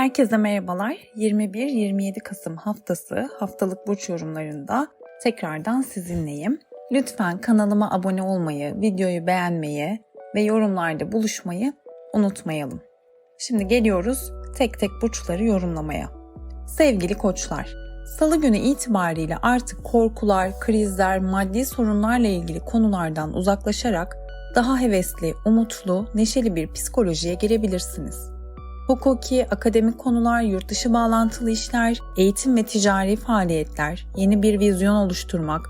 Herkese merhabalar. 21-27 Kasım haftası haftalık burç yorumlarında tekrardan sizinleyim. Lütfen kanalıma abone olmayı, videoyu beğenmeyi ve yorumlarda buluşmayı unutmayalım. Şimdi geliyoruz tek tek burçları yorumlamaya. Sevgili koçlar, Salı günü itibariyle artık korkular, krizler, maddi sorunlarla ilgili konulardan uzaklaşarak daha hevesli, umutlu, neşeli bir psikolojiye girebilirsiniz. Hukuki, akademik konular, yurt dışı bağlantılı işler, eğitim ve ticari faaliyetler, yeni bir vizyon oluşturmak,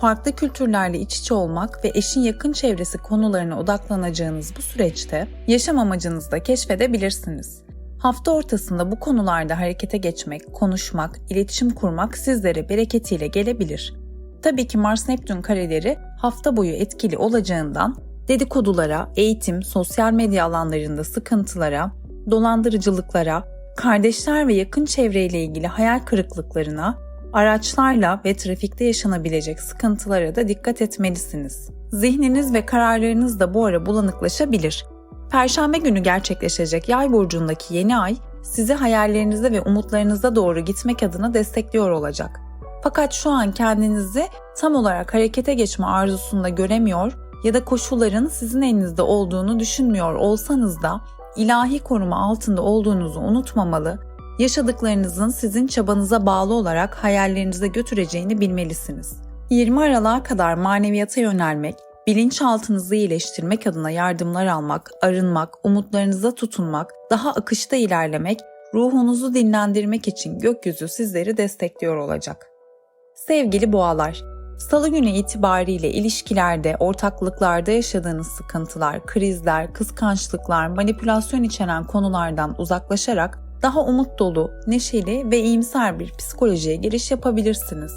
farklı kültürlerle iç içe olmak ve eşin yakın çevresi konularına odaklanacağınız bu süreçte yaşam amacınızı da keşfedebilirsiniz. Hafta ortasında bu konularda harekete geçmek, konuşmak, iletişim kurmak sizlere bereketiyle gelebilir. Tabii ki Mars-Neptün kareleri hafta boyu etkili olacağından dedikodulara, eğitim, sosyal medya alanlarında sıkıntılara, dolandırıcılıklara, kardeşler ve yakın çevreyle ilgili hayal kırıklıklarına, araçlarla ve trafikte yaşanabilecek sıkıntılara da dikkat etmelisiniz. Zihniniz ve kararlarınız da bu ara bulanıklaşabilir. Perşembe günü gerçekleşecek Yay burcundaki yeni ay sizi hayallerinizde ve umutlarınızda doğru gitmek adına destekliyor olacak. Fakat şu an kendinizi tam olarak harekete geçme arzusunda göremiyor ya da koşulların sizin elinizde olduğunu düşünmüyor olsanız da ilahi koruma altında olduğunuzu unutmamalı, yaşadıklarınızın sizin çabanıza bağlı olarak hayallerinize götüreceğini bilmelisiniz. 20 Aralık'a kadar maneviyata yönelmek, bilinçaltınızı iyileştirmek adına yardımlar almak, arınmak, umutlarınıza tutunmak, daha akışta ilerlemek, ruhunuzu dinlendirmek için gökyüzü sizleri destekliyor olacak. Sevgili boğalar, Salı günü itibariyle ilişkilerde, ortaklıklarda yaşadığınız sıkıntılar, krizler, kıskançlıklar, manipülasyon içeren konulardan uzaklaşarak daha umut dolu, neşeli ve iyimser bir psikolojiye giriş yapabilirsiniz.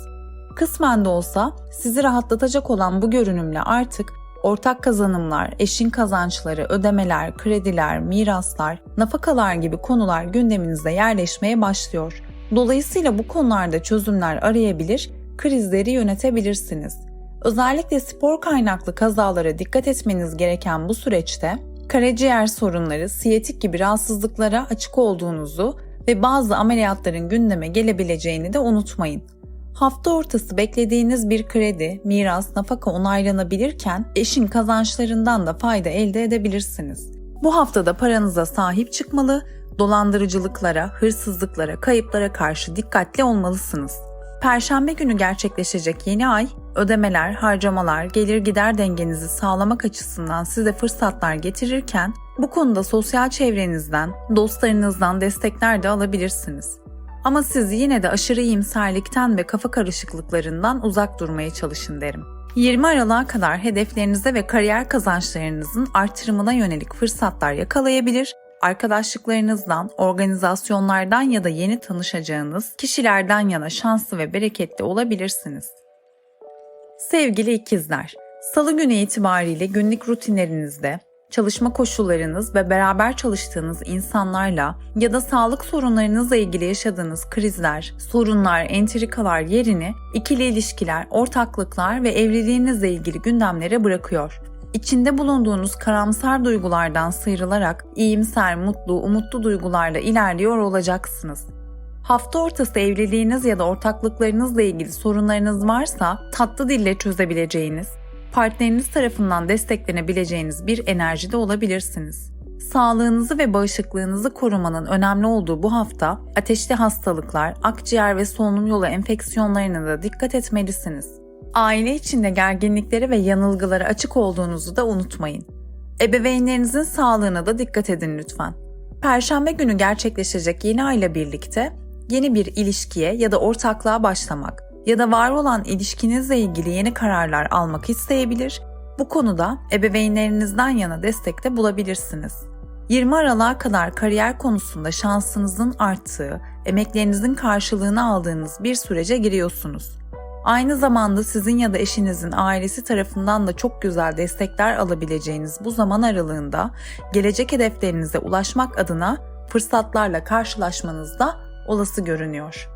Kısmen de olsa sizi rahatlatacak olan bu görünümle artık ortak kazanımlar, eşin kazançları, ödemeler, krediler, miraslar, nafakalar gibi konular gündeminizde yerleşmeye başlıyor. Dolayısıyla bu konularda çözümler arayabilir krizleri yönetebilirsiniz. Özellikle spor kaynaklı kazalara dikkat etmeniz gereken bu süreçte karaciğer sorunları, siyetik gibi rahatsızlıklara açık olduğunuzu ve bazı ameliyatların gündeme gelebileceğini de unutmayın. Hafta ortası beklediğiniz bir kredi, miras, nafaka onaylanabilirken eşin kazançlarından da fayda elde edebilirsiniz. Bu haftada paranıza sahip çıkmalı, dolandırıcılıklara, hırsızlıklara, kayıplara karşı dikkatli olmalısınız. Perşembe günü gerçekleşecek yeni ay, ödemeler, harcamalar, gelir gider dengenizi sağlamak açısından size fırsatlar getirirken bu konuda sosyal çevrenizden, dostlarınızdan destekler de alabilirsiniz. Ama siz yine de aşırı iyimserlikten ve kafa karışıklıklarından uzak durmaya çalışın derim. 20 Aralık'a kadar hedeflerinize ve kariyer kazançlarınızın artırımına yönelik fırsatlar yakalayabilir arkadaşlıklarınızdan, organizasyonlardan ya da yeni tanışacağınız kişilerden yana şanslı ve bereketli olabilirsiniz. Sevgili ikizler, Salı günü itibariyle günlük rutinlerinizde çalışma koşullarınız ve beraber çalıştığınız insanlarla ya da sağlık sorunlarınızla ilgili yaşadığınız krizler, sorunlar, entrikalar yerini ikili ilişkiler, ortaklıklar ve evliliğinizle ilgili gündemlere bırakıyor içinde bulunduğunuz karamsar duygulardan sıyrılarak iyimser, mutlu, umutlu duygularla ilerliyor olacaksınız. Hafta ortası evliliğiniz ya da ortaklıklarınızla ilgili sorunlarınız varsa tatlı dille çözebileceğiniz, partneriniz tarafından desteklenebileceğiniz bir enerjide olabilirsiniz. Sağlığınızı ve bağışıklığınızı korumanın önemli olduğu bu hafta ateşli hastalıklar, akciğer ve solunum yolu enfeksiyonlarına da dikkat etmelisiniz. Aile içinde gerginliklere ve yanılgılara açık olduğunuzu da unutmayın. Ebeveynlerinizin sağlığına da dikkat edin lütfen. Perşembe günü gerçekleşecek yeni ayla birlikte yeni bir ilişkiye ya da ortaklığa başlamak ya da var olan ilişkinizle ilgili yeni kararlar almak isteyebilir. Bu konuda ebeveynlerinizden yana destek de bulabilirsiniz. 20 Aralık'a kadar kariyer konusunda şansınızın arttığı, emeklerinizin karşılığını aldığınız bir sürece giriyorsunuz. Aynı zamanda sizin ya da eşinizin ailesi tarafından da çok güzel destekler alabileceğiniz bu zaman aralığında gelecek hedeflerinize ulaşmak adına fırsatlarla karşılaşmanız da olası görünüyor.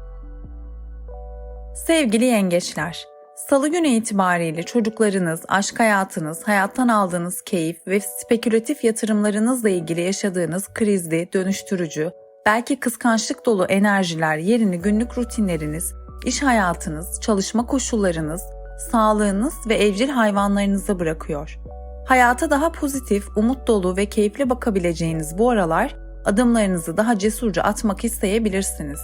Sevgili yengeçler, Salı günü itibariyle çocuklarınız, aşk hayatınız, hayattan aldığınız keyif ve spekülatif yatırımlarınızla ilgili yaşadığınız krizli, dönüştürücü, Belki kıskançlık dolu enerjiler yerini günlük rutinleriniz, iş hayatınız, çalışma koşullarınız, sağlığınız ve evcil hayvanlarınıza bırakıyor. Hayata daha pozitif, umut dolu ve keyifli bakabileceğiniz bu aralar adımlarınızı daha cesurca atmak isteyebilirsiniz.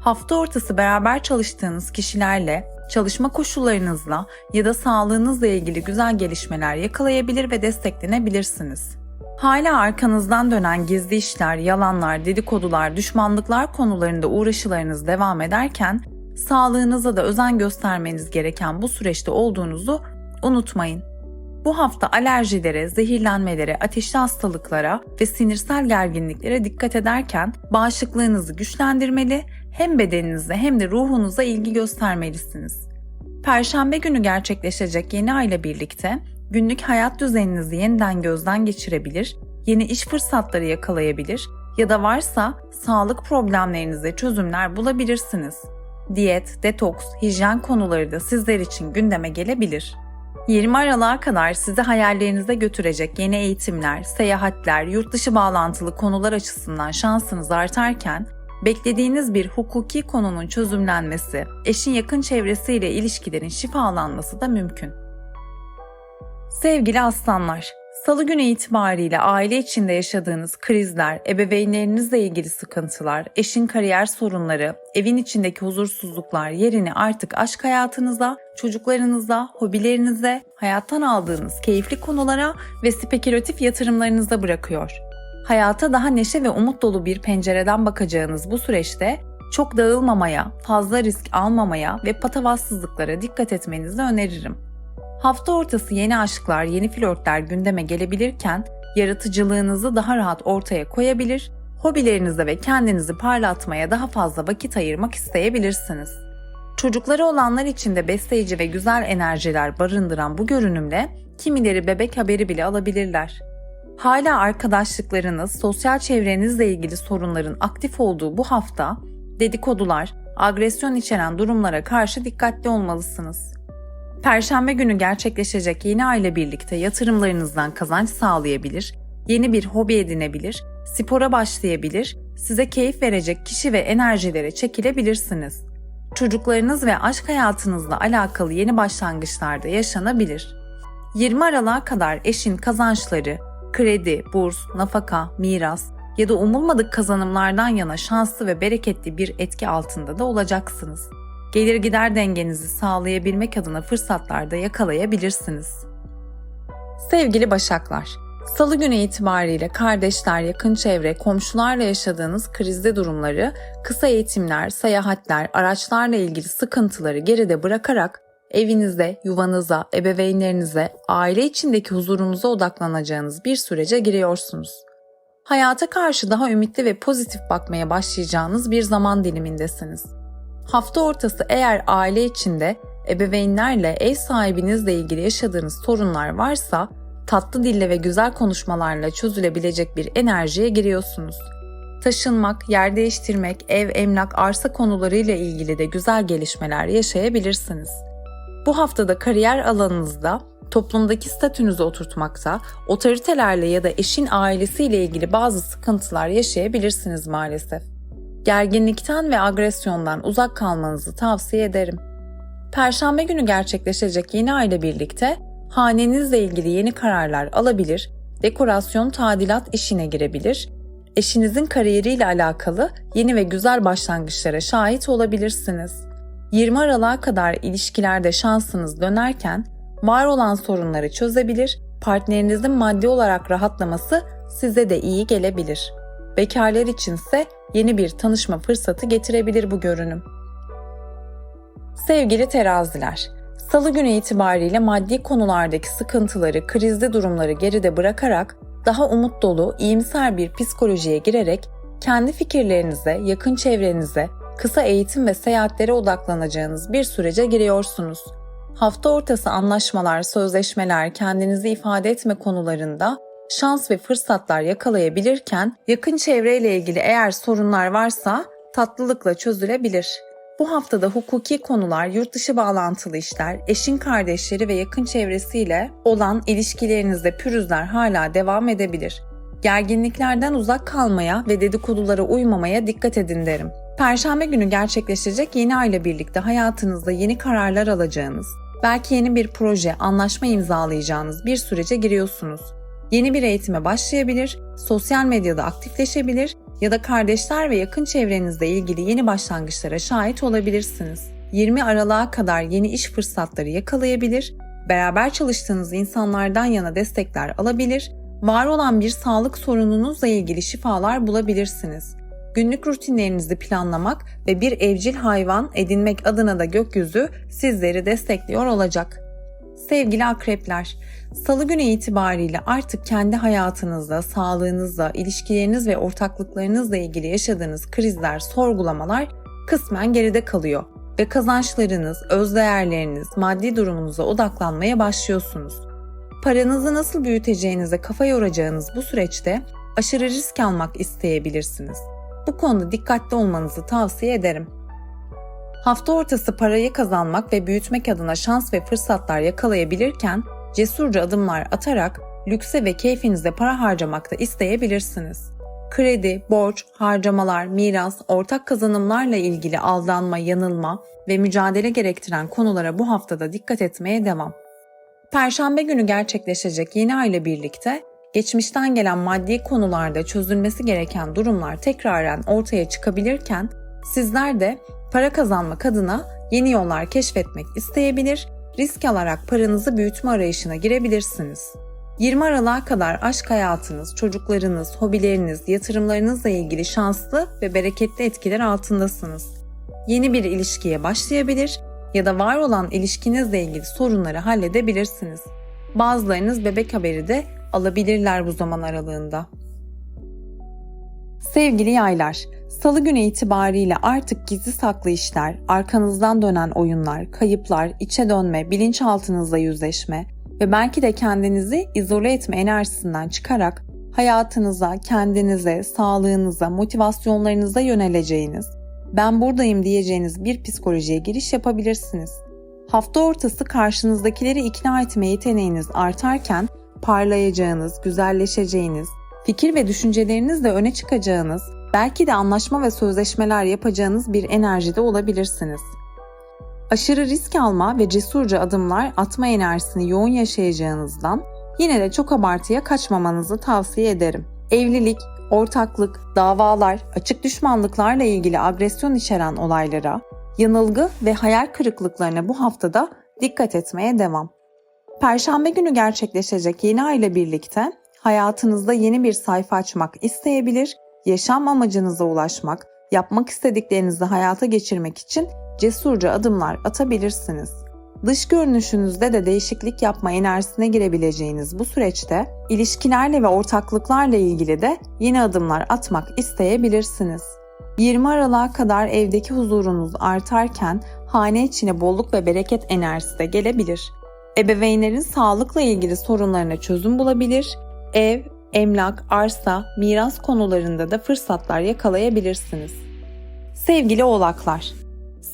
Hafta ortası beraber çalıştığınız kişilerle, çalışma koşullarınızla ya da sağlığınızla ilgili güzel gelişmeler yakalayabilir ve desteklenebilirsiniz. Hala arkanızdan dönen gizli işler, yalanlar, dedikodular, düşmanlıklar konularında uğraşılarınız devam ederken sağlığınıza da özen göstermeniz gereken bu süreçte olduğunuzu unutmayın. Bu hafta alerjilere, zehirlenmelere, ateşli hastalıklara ve sinirsel gerginliklere dikkat ederken bağışıklığınızı güçlendirmeli, hem bedeninize hem de ruhunuza ilgi göstermelisiniz. Perşembe günü gerçekleşecek yeni ay ile birlikte günlük hayat düzeninizi yeniden gözden geçirebilir, yeni iş fırsatları yakalayabilir ya da varsa sağlık problemlerinize çözümler bulabilirsiniz. Diyet, detoks, hijyen konuları da sizler için gündeme gelebilir. 20 Aralık'a kadar sizi hayallerinize götürecek yeni eğitimler, seyahatler, yurt dışı bağlantılı konular açısından şansınız artarken, beklediğiniz bir hukuki konunun çözümlenmesi, eşin yakın çevresiyle ilişkilerin şifalanması da mümkün. Sevgili aslanlar, Salı günü itibariyle aile içinde yaşadığınız krizler, ebeveynlerinizle ilgili sıkıntılar, eşin kariyer sorunları, evin içindeki huzursuzluklar yerini artık aşk hayatınıza, çocuklarınıza, hobilerinize, hayattan aldığınız keyifli konulara ve spekülatif yatırımlarınıza bırakıyor. Hayata daha neşe ve umut dolu bir pencereden bakacağınız bu süreçte çok dağılmamaya, fazla risk almamaya ve patavatsızlıklara dikkat etmenizi öneririm. Hafta ortası yeni aşklar, yeni flörtler gündeme gelebilirken yaratıcılığınızı daha rahat ortaya koyabilir, hobilerinize ve kendinizi parlatmaya daha fazla vakit ayırmak isteyebilirsiniz. Çocukları olanlar için de besleyici ve güzel enerjiler barındıran bu görünümle kimileri bebek haberi bile alabilirler. Hala arkadaşlıklarınız, sosyal çevrenizle ilgili sorunların aktif olduğu bu hafta dedikodular, agresyon içeren durumlara karşı dikkatli olmalısınız. Perşembe günü gerçekleşecek yeni aile birlikte yatırımlarınızdan kazanç sağlayabilir, yeni bir hobi edinebilir, spora başlayabilir, size keyif verecek kişi ve enerjilere çekilebilirsiniz. Çocuklarınız ve aşk hayatınızla alakalı yeni başlangıçlarda yaşanabilir. 20 Aralık'a kadar eşin kazançları, kredi, burs, nafaka, miras ya da umulmadık kazanımlardan yana şanslı ve bereketli bir etki altında da olacaksınız gelir gider dengenizi sağlayabilmek adına fırsatlarda yakalayabilirsiniz. Sevgili Başaklar, Salı günü itibariyle kardeşler, yakın çevre, komşularla yaşadığınız krizde durumları, kısa eğitimler, seyahatler, araçlarla ilgili sıkıntıları geride bırakarak evinize, yuvanıza, ebeveynlerinize, aile içindeki huzurunuza odaklanacağınız bir sürece giriyorsunuz. Hayata karşı daha ümitli ve pozitif bakmaya başlayacağınız bir zaman dilimindesiniz. Hafta ortası eğer aile içinde ebeveynlerle, ev sahibinizle ilgili yaşadığınız sorunlar varsa tatlı dille ve güzel konuşmalarla çözülebilecek bir enerjiye giriyorsunuz. Taşınmak, yer değiştirmek, ev, emlak, arsa konularıyla ilgili de güzel gelişmeler yaşayabilirsiniz. Bu haftada kariyer alanınızda toplumdaki statünüzü oturtmakta, otoritelerle ya da eşin ailesiyle ilgili bazı sıkıntılar yaşayabilirsiniz maalesef gerginlikten ve agresyondan uzak kalmanızı tavsiye ederim. Perşembe günü gerçekleşecek yeni ay ile birlikte hanenizle ilgili yeni kararlar alabilir, dekorasyon tadilat işine girebilir, eşinizin kariyeriyle alakalı yeni ve güzel başlangıçlara şahit olabilirsiniz. 20 Aralık'a kadar ilişkilerde şansınız dönerken var olan sorunları çözebilir, partnerinizin maddi olarak rahatlaması size de iyi gelebilir. Bekarlar içinse yeni bir tanışma fırsatı getirebilir bu görünüm. Sevgili teraziler, Salı günü itibariyle maddi konulardaki sıkıntıları, krizli durumları geride bırakarak daha umut dolu, iyimser bir psikolojiye girerek kendi fikirlerinize, yakın çevrenize, kısa eğitim ve seyahatlere odaklanacağınız bir sürece giriyorsunuz. Hafta ortası anlaşmalar, sözleşmeler, kendinizi ifade etme konularında şans ve fırsatlar yakalayabilirken yakın çevreyle ilgili eğer sorunlar varsa tatlılıkla çözülebilir. Bu haftada hukuki konular, yurt dışı bağlantılı işler, eşin kardeşleri ve yakın çevresiyle olan ilişkilerinizde pürüzler hala devam edebilir. Gerginliklerden uzak kalmaya ve dedikodulara uymamaya dikkat edin derim. Perşembe günü gerçekleşecek yeni ay ile birlikte hayatınızda yeni kararlar alacağınız, belki yeni bir proje, anlaşma imzalayacağınız bir sürece giriyorsunuz. Yeni bir eğitime başlayabilir, sosyal medyada aktifleşebilir ya da kardeşler ve yakın çevrenizle ilgili yeni başlangıçlara şahit olabilirsiniz. 20 Aralık'a kadar yeni iş fırsatları yakalayabilir, beraber çalıştığınız insanlardan yana destekler alabilir, var olan bir sağlık sorununuzla ilgili şifalar bulabilirsiniz. Günlük rutinlerinizi planlamak ve bir evcil hayvan edinmek adına da gökyüzü sizleri destekliyor olacak. Sevgili akrepler, salı günü itibariyle artık kendi hayatınızda, sağlığınızla, ilişkileriniz ve ortaklıklarınızla ilgili yaşadığınız krizler, sorgulamalar kısmen geride kalıyor ve kazançlarınız, özdeğerleriniz, maddi durumunuza odaklanmaya başlıyorsunuz. Paranızı nasıl büyüteceğinize kafa yoracağınız bu süreçte aşırı risk almak isteyebilirsiniz. Bu konuda dikkatli olmanızı tavsiye ederim. Hafta ortası parayı kazanmak ve büyütmek adına şans ve fırsatlar yakalayabilirken cesurca adımlar atarak lükse ve keyfinize para harcamak da isteyebilirsiniz. Kredi, borç, harcamalar, miras, ortak kazanımlarla ilgili aldanma, yanılma ve mücadele gerektiren konulara bu haftada dikkat etmeye devam. Perşembe günü gerçekleşecek yeni ay ile birlikte geçmişten gelen maddi konularda çözülmesi gereken durumlar tekraren ortaya çıkabilirken sizler de para kazanmak adına yeni yollar keşfetmek isteyebilir, risk alarak paranızı büyütme arayışına girebilirsiniz. 20 Aralık'a kadar aşk hayatınız, çocuklarınız, hobileriniz, yatırımlarınızla ilgili şanslı ve bereketli etkiler altındasınız. Yeni bir ilişkiye başlayabilir ya da var olan ilişkinizle ilgili sorunları halledebilirsiniz. Bazılarınız bebek haberi de alabilirler bu zaman aralığında. Sevgili yaylar, salı günü itibariyle artık gizli saklı işler, arkanızdan dönen oyunlar, kayıplar, içe dönme, bilinçaltınızla yüzleşme ve belki de kendinizi izole etme enerjisinden çıkarak hayatınıza, kendinize, sağlığınıza, motivasyonlarınıza yöneleceğiniz, ben buradayım diyeceğiniz bir psikolojiye giriş yapabilirsiniz. Hafta ortası karşınızdakileri ikna etme yeteneğiniz artarken parlayacağınız, güzelleşeceğiniz, fikir ve düşüncelerinizle öne çıkacağınız, belki de anlaşma ve sözleşmeler yapacağınız bir enerjide olabilirsiniz. Aşırı risk alma ve cesurca adımlar atma enerjisini yoğun yaşayacağınızdan yine de çok abartıya kaçmamanızı tavsiye ederim. Evlilik, ortaklık, davalar, açık düşmanlıklarla ilgili agresyon içeren olaylara, yanılgı ve hayal kırıklıklarına bu haftada dikkat etmeye devam. Perşembe günü gerçekleşecek yeni ay ile birlikte hayatınızda yeni bir sayfa açmak isteyebilir, yaşam amacınıza ulaşmak, yapmak istediklerinizi hayata geçirmek için cesurca adımlar atabilirsiniz. Dış görünüşünüzde de değişiklik yapma enerjisine girebileceğiniz bu süreçte ilişkilerle ve ortaklıklarla ilgili de yeni adımlar atmak isteyebilirsiniz. 20 Aralık'a kadar evdeki huzurunuz artarken hane içine bolluk ve bereket enerjisi de gelebilir. Ebeveynlerin sağlıkla ilgili sorunlarına çözüm bulabilir, ev, emlak, arsa, miras konularında da fırsatlar yakalayabilirsiniz. Sevgili oğlaklar,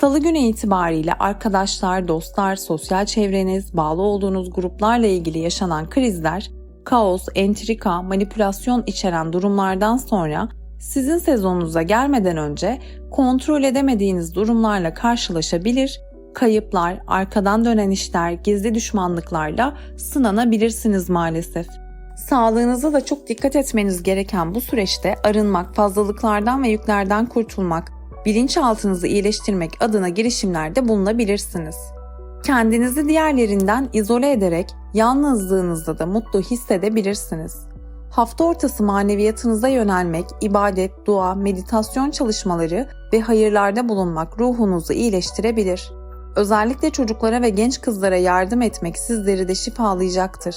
Salı günü itibariyle arkadaşlar, dostlar, sosyal çevreniz, bağlı olduğunuz gruplarla ilgili yaşanan krizler, kaos, entrika, manipülasyon içeren durumlardan sonra sizin sezonunuza gelmeden önce kontrol edemediğiniz durumlarla karşılaşabilir, kayıplar, arkadan dönen işler, gizli düşmanlıklarla sınanabilirsiniz maalesef. Sağlığınıza da çok dikkat etmeniz gereken bu süreçte arınmak, fazlalıklardan ve yüklerden kurtulmak, bilinçaltınızı iyileştirmek adına girişimlerde bulunabilirsiniz. Kendinizi diğerlerinden izole ederek yalnızlığınızda da mutlu hissedebilirsiniz. Hafta ortası maneviyatınıza yönelmek, ibadet, dua, meditasyon çalışmaları ve hayırlarda bulunmak ruhunuzu iyileştirebilir. Özellikle çocuklara ve genç kızlara yardım etmek sizleri de şifalayacaktır.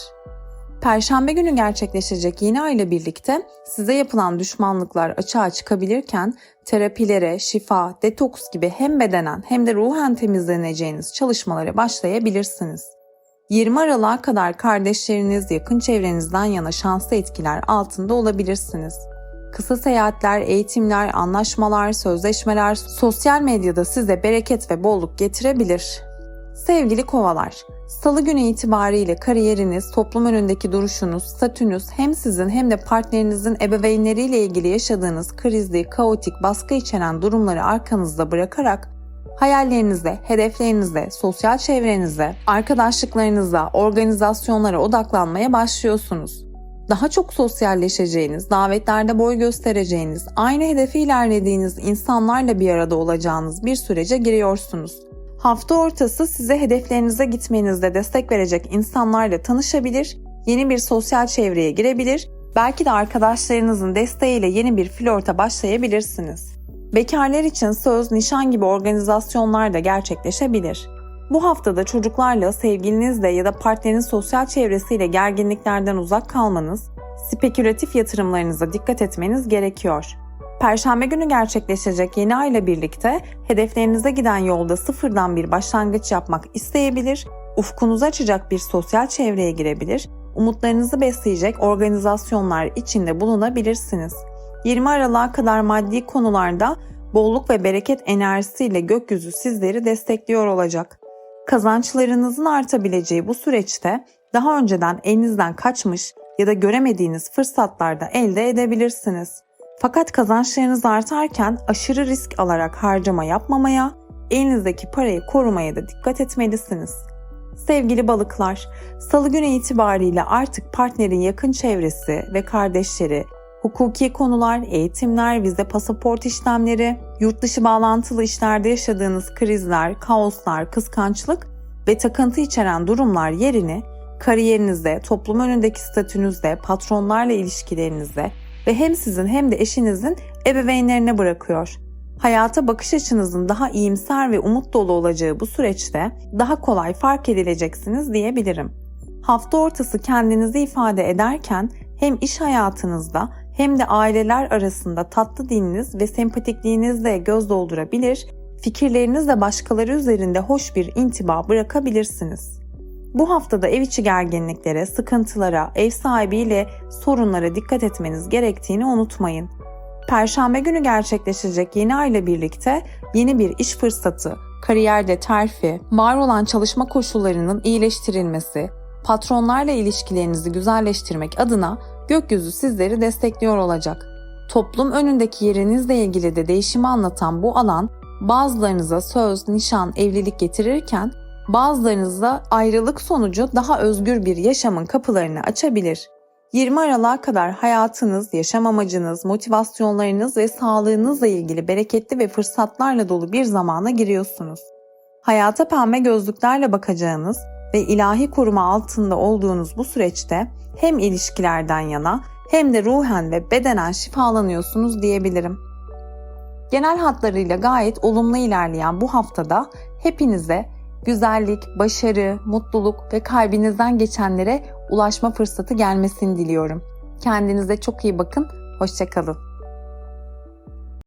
Perşembe günü gerçekleşecek yeni ay ile birlikte size yapılan düşmanlıklar açığa çıkabilirken terapilere, şifa, detoks gibi hem bedenen hem de ruhen temizleneceğiniz çalışmalara başlayabilirsiniz. 20 Aralık'a kadar kardeşleriniz, yakın çevrenizden yana şanslı etkiler altında olabilirsiniz. Kısa seyahatler, eğitimler, anlaşmalar, sözleşmeler sosyal medyada size bereket ve bolluk getirebilir. Sevgili kovalar, Salı günü itibariyle kariyeriniz, toplum önündeki duruşunuz, statünüz hem sizin hem de partnerinizin ebeveynleriyle ilgili yaşadığınız krizli, kaotik, baskı içeren durumları arkanızda bırakarak hayallerinize, hedeflerinize, sosyal çevrenize, arkadaşlıklarınıza, organizasyonlara odaklanmaya başlıyorsunuz. Daha çok sosyalleşeceğiniz, davetlerde boy göstereceğiniz, aynı hedefe ilerlediğiniz insanlarla bir arada olacağınız bir sürece giriyorsunuz. Hafta ortası size hedeflerinize gitmenizde destek verecek insanlarla tanışabilir, yeni bir sosyal çevreye girebilir, belki de arkadaşlarınızın desteğiyle yeni bir flörte başlayabilirsiniz. Bekarlar için söz, nişan gibi organizasyonlar da gerçekleşebilir. Bu haftada çocuklarla, sevgilinizle ya da partnerin sosyal çevresiyle gerginliklerden uzak kalmanız, spekülatif yatırımlarınıza dikkat etmeniz gerekiyor. Perşembe günü gerçekleşecek yeni ayla birlikte hedeflerinize giden yolda sıfırdan bir başlangıç yapmak isteyebilir, ufkunuzu açacak bir sosyal çevreye girebilir, umutlarınızı besleyecek organizasyonlar içinde bulunabilirsiniz. 20 Aralık'a kadar maddi konularda bolluk ve bereket enerjisiyle gökyüzü sizleri destekliyor olacak. Kazançlarınızın artabileceği bu süreçte daha önceden elinizden kaçmış ya da göremediğiniz fırsatlarda elde edebilirsiniz. Fakat kazançlarınız artarken aşırı risk alarak harcama yapmamaya, elinizdeki parayı korumaya da dikkat etmelisiniz. Sevgili balıklar, salı günü itibariyle artık partnerin yakın çevresi ve kardeşleri, hukuki konular, eğitimler, vize pasaport işlemleri, yurt dışı bağlantılı işlerde yaşadığınız krizler, kaoslar, kıskançlık ve takıntı içeren durumlar yerini kariyerinizde, toplum önündeki statünüzde, patronlarla ilişkilerinizde ve hem sizin hem de eşinizin ebeveynlerine bırakıyor. Hayata bakış açınızın daha iyimser ve umut dolu olacağı bu süreçte daha kolay fark edileceksiniz diyebilirim. Hafta ortası kendinizi ifade ederken hem iş hayatınızda hem de aileler arasında tatlı diliniz ve sempatikliğinizle göz doldurabilir, fikirlerinizle başkaları üzerinde hoş bir intiba bırakabilirsiniz. Bu haftada ev içi gerginliklere, sıkıntılara, ev sahibiyle sorunlara dikkat etmeniz gerektiğini unutmayın. Perşembe günü gerçekleşecek yeni ayla birlikte yeni bir iş fırsatı, kariyerde terfi, var olan çalışma koşullarının iyileştirilmesi, patronlarla ilişkilerinizi güzelleştirmek adına gökyüzü sizleri destekliyor olacak. Toplum önündeki yerinizle ilgili de değişimi anlatan bu alan bazılarınıza söz, nişan, evlilik getirirken bazılarınıza ayrılık sonucu daha özgür bir yaşamın kapılarını açabilir. 20 Aralık'a kadar hayatınız, yaşam amacınız, motivasyonlarınız ve sağlığınızla ilgili bereketli ve fırsatlarla dolu bir zamana giriyorsunuz. Hayata pembe gözlüklerle bakacağınız ve ilahi koruma altında olduğunuz bu süreçte hem ilişkilerden yana hem de ruhen ve bedenen şifalanıyorsunuz diyebilirim. Genel hatlarıyla gayet olumlu ilerleyen bu haftada hepinize güzellik, başarı, mutluluk ve kalbinizden geçenlere ulaşma fırsatı gelmesini diliyorum. Kendinize çok iyi bakın, hoşçakalın.